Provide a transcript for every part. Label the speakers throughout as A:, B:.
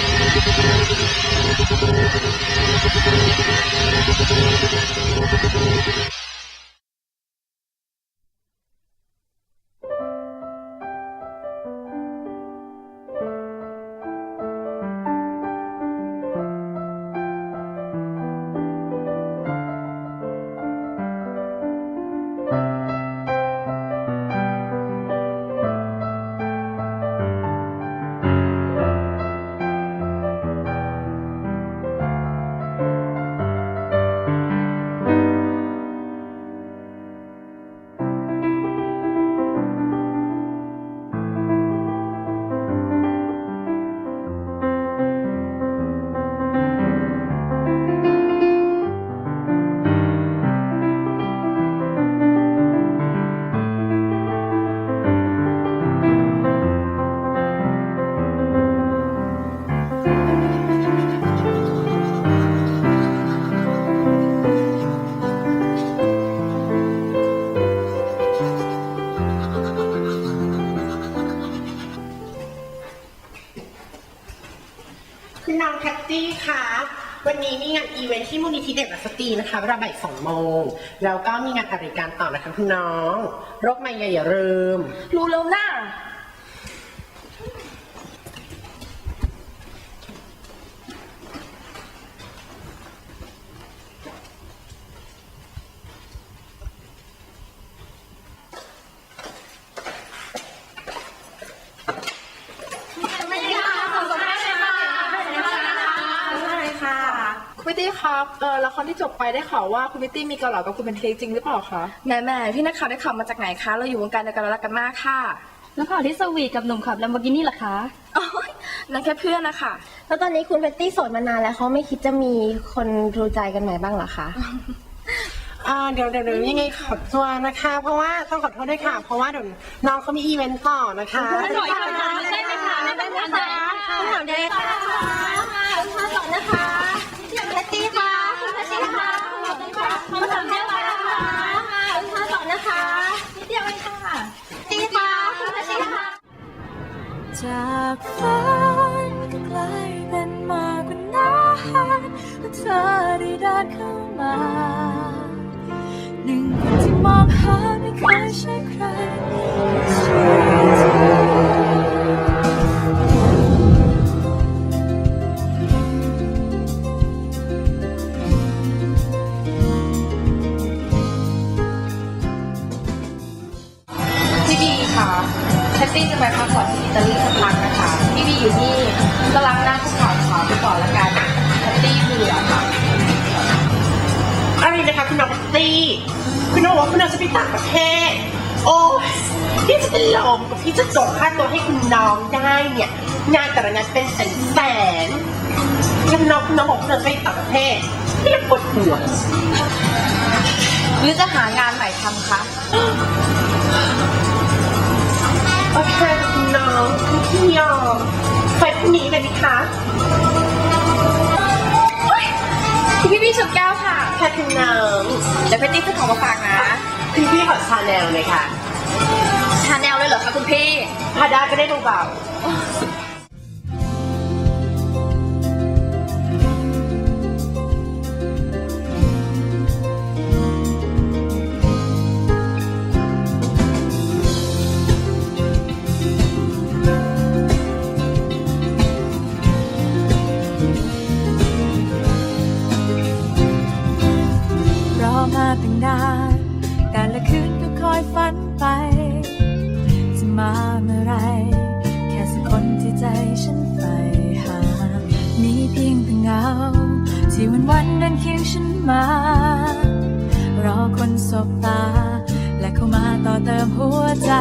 A: Thank you. คุณน้องแพตตี้คะวันนี้มีงานอีเวนท์ที่มูลนิธิเด็กและสตรีนะคะเวลาบ่ายสองโมง แล้วก็มีงานอริการต่อนะคะคุณน้อง โรคไม่อย่าลืม
B: รู้แล้วนะ ไม่ได้ค่ะขอบคุณมากเลยค่ะไม่ได้ค่ะ
C: คุณพิตตี้ครับ เออละครที่จบไปได้ข่าวว่าคุณพิตตี้มีเกาเหลากับคุณเป็นเทคจริงหรือเปล่าคะ
B: แหม่แหม่พี่นักข่าวได้ข่าวมาจากไหนคะ เราอยู่วงการเดียวกันแล้วรักกันมากค่ะ
D: แล้วข่าวที่สวีทกับหนุ่มขับ Lamborghini ล่ะคะ
B: โอ๊ยนั่นแค่เพื่อนนะคะ
E: แล้วตอนนี้คุณเบตตี้โสดมานานแล้วเขาไม่คิดจะมีคนดูใจกันใหม่บ้างเหรอคะ
A: อ่าเดี๋ยวเดี๋ยวเดี๋ยวยังไงขอตัวนะคะ เพราะว่าต้องขอโทษด้วยค่ะ เพราะว่าเดี๋ยวน้องเขามีอีเวนต์ต่อนะคะ
D: ได้ไหมคะได้ไหมคะได้ไหมคะ
E: ถามได้ค่ะมาต่อนะคะ
F: จากฝันก็กลายเป็นมากกว่านั้นเมื่อเธอได้เดินเข้ามา หนึ่งคนที่มองหาไม่เคยใช่ใคร
B: ซี่จะไปพักผ่อนที่อิตาลีสักพักนะคะพี่บีอยู่นี่ก็ล้างหน้าคุกเข่าขอไปก่อนละกันแท็กซี่เบื่อค่ะ
A: อะไรนะคะคุณน้องแพตตี้คุณน้องบอกว่าคุณน้องจะไปต่างประเทศ โอ้ยพี่จะเป็นลมกับพี่จะจบค่าตัวให้คุณน้องได้เนี่ยงานแต่ละงานเป็นแสนแสนๆแล้วคุณน้องคุณน้องบอกคุณน้องจะไปต่างประเทศพี่จะปวดหัว
B: หรือจะหางานใหม่ทำคะ
A: โอเคคุณน้องพี่ยอมไปพรุ่งนี้เลยไหมคะ
B: คุณพี่พี่ชมแก้วค่ะ
A: แค่คุณน้อง
B: เดี๋ยวเพตตี้ซื้อของมาฝากนะ
A: คุณพี่ขอชาแนลเลยค่ะ
B: ชาแนลเลยเหรอคะคุณพี่
A: พาได้ก็ได้เบาๆ
F: อยฝันไป จะมาเมื่อไร แค่สักคนที่ใจฉันใฝ่หา มีเพียงแต่เงา ที่วันวันๆเดินเคียงฉันมา รอคนสบตา และเข้ามาต่อเติมหัวใจ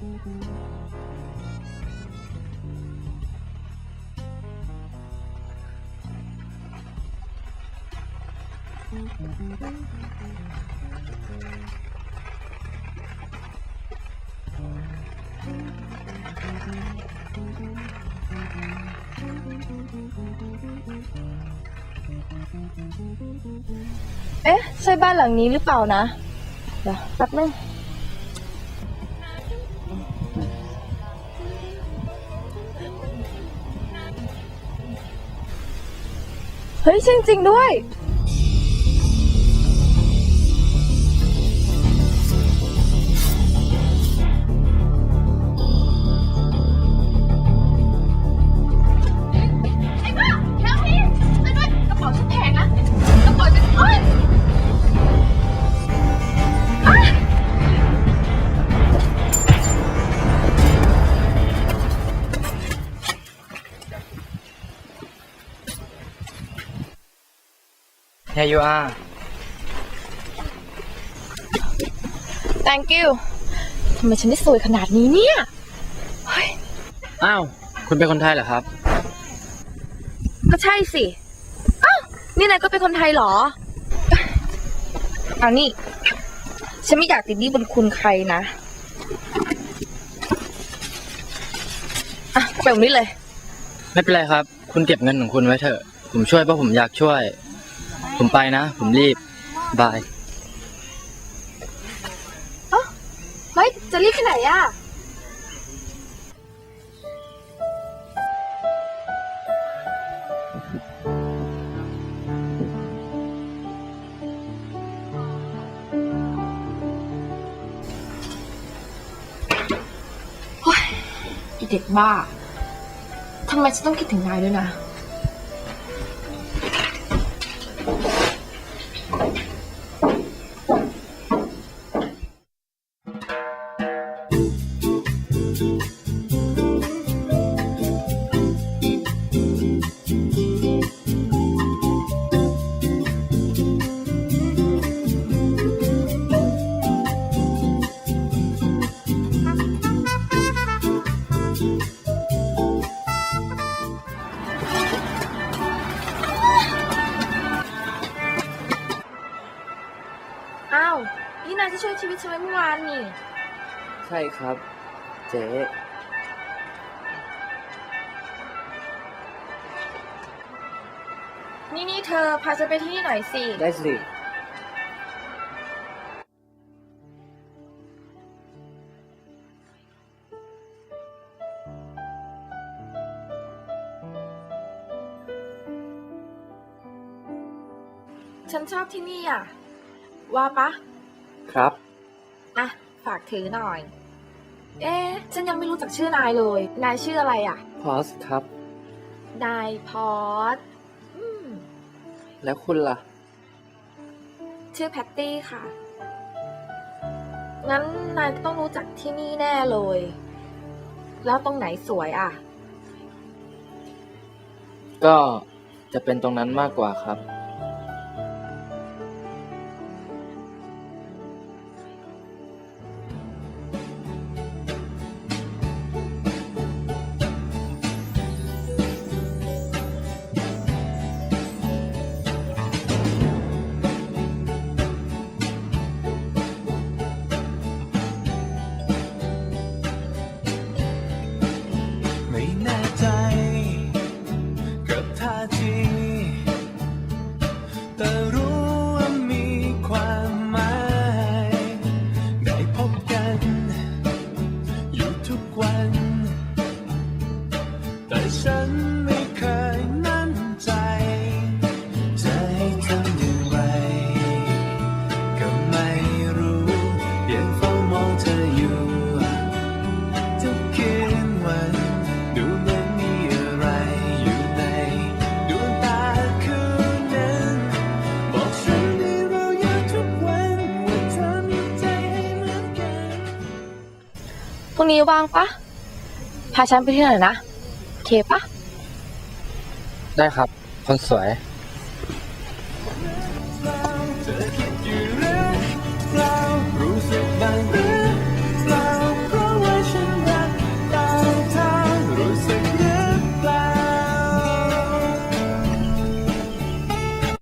F: เอ๊ะ
C: ใช่บ้านหลังนี้หรือเปล่านะ เดี๋ยวแป๊บนึง เฮ้ยจริงๆด้วย
G: Here you are
C: thank you ทำไมฉันได้สวยขนาดนี้เนี่ย
G: อ้าว คุณเป็นคนไทยเหรอครับ
C: ก็ใช่สิ อ้าว นี่นายก็เป็นคนไทยเหรอ เอานี่ ฉันไม่อยากติดหนี้บนคุณใครนะ อะไปตรงนี้เลย
G: ไม่เป็นไรครับ คุณเก็บเงินของคุณไว้เถอะ ผมช่วยเพราะผมอยากช่วย ผมไปนะ ผมรีบบาย
C: เฮ้ยจะรีบไปไหนอะโอ้ยอีเด็กบ้า ทำไมฉันต้องคิดถึงนายด้วยนะ ที่ช่วยชีวิตฉันไว้เมื่อวานนี่
G: ใช่ครับ เจ๊
C: นี่นี่เธอพาฉันไปที่นี่หน่อยสิ
G: ได้สิ
C: ฉันชอบที่นี่อะ ว่าปะ
G: ครับ
C: อะ ฝากถือหน่อย เอ๊ะ ฉันยังไม่รู้จักชื่อนายเลย นายชื่ออะไรอะ
G: พอสครับ
C: นายพอสอืม
G: แล้วคุณล่ะ
C: ชื่อแพตตี้ค่ะ งั้นนายต้องรู้จักที่นี่แน่เลย แล้วตรงไหนสวยอะ
G: ก็จะเป็นตรงนั้นมากกว่าครับ
C: นี้ว่างปะพาฉันไปที่ไหนอยนะโอเคปะ
G: ได้ครับ คนสวย
H: เธอคิดอยู่หรือเปล่ารู้สึกบ้างหรือ